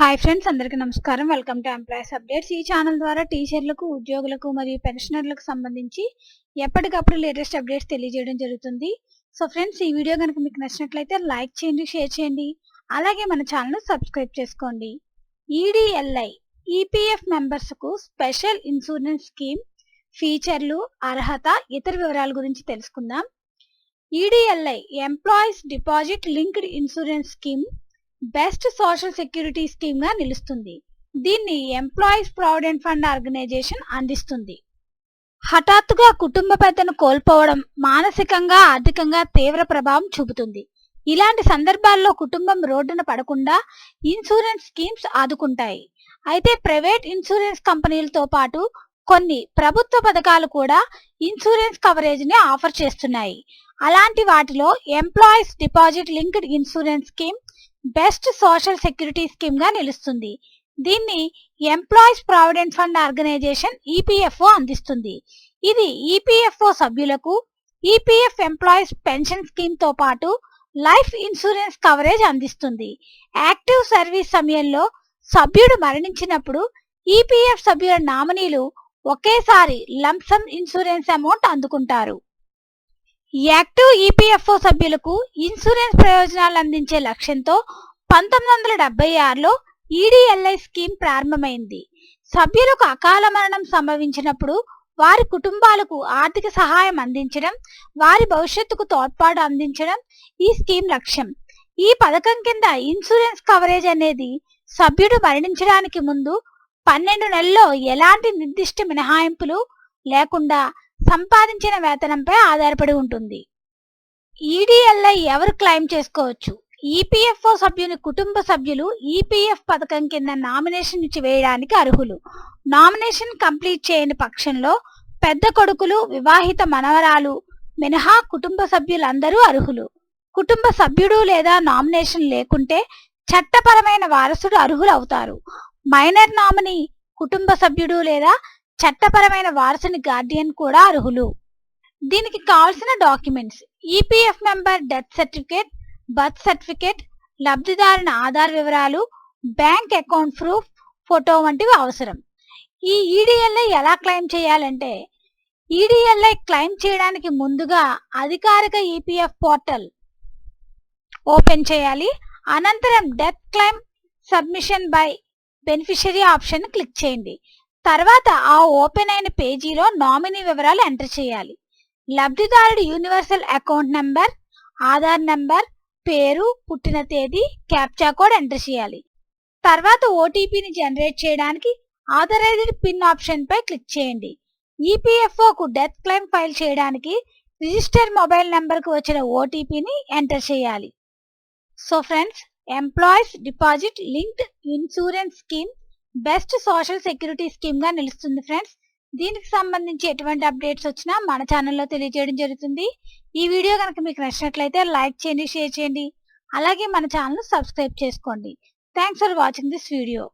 Hi friends అందరికీ నమస్కారం. Welcome to employees updates ఈ ఛానల్ ద్వారా టీచర్లకు ఉద్యోగులకు మరియు పెన్షనర్లకు సంబంధించి ఎప్పటికప్పుడు లేటెస్ట్ అప్డేట్స్ తెలియజేయడం జరుగుతుంది. సో ఫ్రెండ్స్ ఈ వీడియో కనుక మీకు నచ్చినట్లయితే లైక్ చేయండి షేర్ చేయండి. అలాగే మన ఛానల్ సబ్స్క్రైబ్ చేసుకోండి. ఈడిఎల్ఐ ఈపీఎఫ్ మెంబర్స్కు స్పెషల్ ఇన్సూరెన్స్ స్కీమ్ ఫీచర్లు అర్హత ఇతర వివరాల గురించి తెలుసుకుందాం. EDLI employees deposit linked insurance scheme best social security స్కీమ్గా నిలుస్తుంది. దీన్ని ఎంప్లాయీస్ ప్రావిడెంట్ ఫండ్ ఆర్గనైజేషన్ అందిస్తుంది. హఠాత్తుగా కుటుంబ పెద్దను కోల్పోవడం మానసికంగా ఆర్థికంగా తీవ్ర ప్రభావం చూపుతుంది. ఇలాంటి సందర్భాల్లో కుటుంబం రోడ్డున పడకుండా ఇన్సూరెన్స్ స్కీమ్స్ ఆదుకుంటాయి. అయితే ప్రైవేట్ ఇన్సూరెన్స్ కంపెనీలతో పాటు కొన్ని ప్రభుత్వ పథకాలు కూడా ఇన్సూరెన్స్ కవరేజ్ని ఆఫర్ చేస్తున్నాయి. అలాంటి వాటిలో employees deposit linked insurance scheme best social security స్కీమ్గా నిలుస్తుంది. దీన్ని employees provident fund organisation EPFO అందిస్తుంది. ఇది ఈపీఎఫ్ఓ సభ్యులకు ఈపీఎఫ్ ఎంప్లాయీస్ పెన్షన్ స్కీమ్తో పాటు లైఫ్ ఇన్సూరెన్స్ కవరేజ్ అందిస్తుంది. యాక్టివ్ సర్వీస్ సమయంలో సభ్యుడు మరణించినప్పుడు ఈపీఎఫ్ సభ్యుల నామినీలు ఒకేసారి లంప్సమ్ ఇన్సూరెన్స్ అమౌంట్ అందుకుంటారు. యాక్టివ్ ఈపీఎఫ్ఓ సభ్యులకు ఇన్సూరెన్స్ ప్రయోజనాలు అందించే లక్ష్యంతో పంతొమ్మిది వందల డెబ్బై ఆరులో ఈడిఎల్ఐ స్కీమ్ ప్రారంభమైంది. సభ్యులకు అకాల మరణం సంభవించినప్పుడు వారి కుటుంబాలకు ఆర్థిక సహాయం అందించడం వారి భవిష్యత్తుకు తోడ్పాటు అందించడం ఈ స్కీమ్ లక్ష్యం. ఈ పథకం కింద ఇన్సూరెన్స్ కవరేజ్ అనేది సభ్యుడు మరణించడానికి ముందు పన్నెండు నెలల్లో ఎలాంటి నిర్దిష్ట మినహాయింపులు లేకుండా సంపాదించిన వేతనంపై ఆధారపడి ఉంటుంది. ఈడీఎల్ఐ ఎవరు క్లెయిమ్ చేసుకోవచ్చు? ఈపీఎఫ్ఓ సభ్యుని కుటుంబ సభ్యులు ఈపీఎఫ్ పథకం కింద నామినేషన్ వేయడానికి అర్హులు. నామినేషన్ కంప్లీట్ చేయని పక్షంలో పెద్ద కొడుకులు వివాహిత మనవరాలు మినహా కుటుంబ సభ్యులందరూ అర్హులు. కుటుంబ సభ్యుడు లేదా నామినేషన్ లేకుంటే చట్టపరమైన వారసుడు అర్హులు అవుతారు మైనర్ నామినీ కుటుంబ సభ్యుడు లేదా చట్టపరమైన వారసుని గార్డియన్ కూడా అర్హులు. దీనికి కావాల్సిన documents EPF member death certificate birth certificate లబ్ధిదారుని ఆధార్ వివరాలు బ్యాంక్ అకౌంట్ ప్రూఫ్ ఫోటో వంటివి అవసరం. ఈ ఈడిఎల్ఐ ఎలా క్లెయిమ్ చేయాలంటే ఈడిఎల్ఐ క్లెయిమ్ చేయడానికి ముందుగా అధికారిక ఈపీఎఫ్ పోర్టల్ ఓపెన్ చేయాలి. అనంతరం death claim submission by beneficiary option click చేయండి. తర్వాత ఆ ఓపెన్ అయిన పేజీలో నామినీ వివరాలు ఎంటర్ చేయాలి. లబ్ధిదారుడి universal account number Aadhaar number పేరు పుట్టిన తేదీ క్యాప్చా కోడ్ ఎంటర్ చేయాలి. తర్వాత ఓటీపీని జనరేట్ చేయడానికి ఆథరైజ్డ్ పిన్ ఆప్షన్ పై క్లిక్ చేయండి. ఈపీఎఫ్ఓకు డెత్ క్లెయిమ్ ఫైల్ చేయడానికి రిజిస్టర్ మొబైల్ నంబర్కు వచ్చిన ఓటీపీని ఎంటర్ చేయాలి. So friends employees deposit linked insurance scheme best social security స్కీమ్గా నిలుస్తుంది ఫ్రెండ్స్. దీనికి సంబంధించి ఎటువంటి అప్డేట్స్ వచ్చినా మన ఛానల్లో తెలియజేయడం జరుగుతుంది. ఈ వీడియో కనుక మీకు నచ్చినట్లయితే లైక్ చేయండి షేర్ చేయండి. అలాగే మన ఛానల్ సబ్స్క్రైబ్ చేసుకోండి. Thanks for watching this video.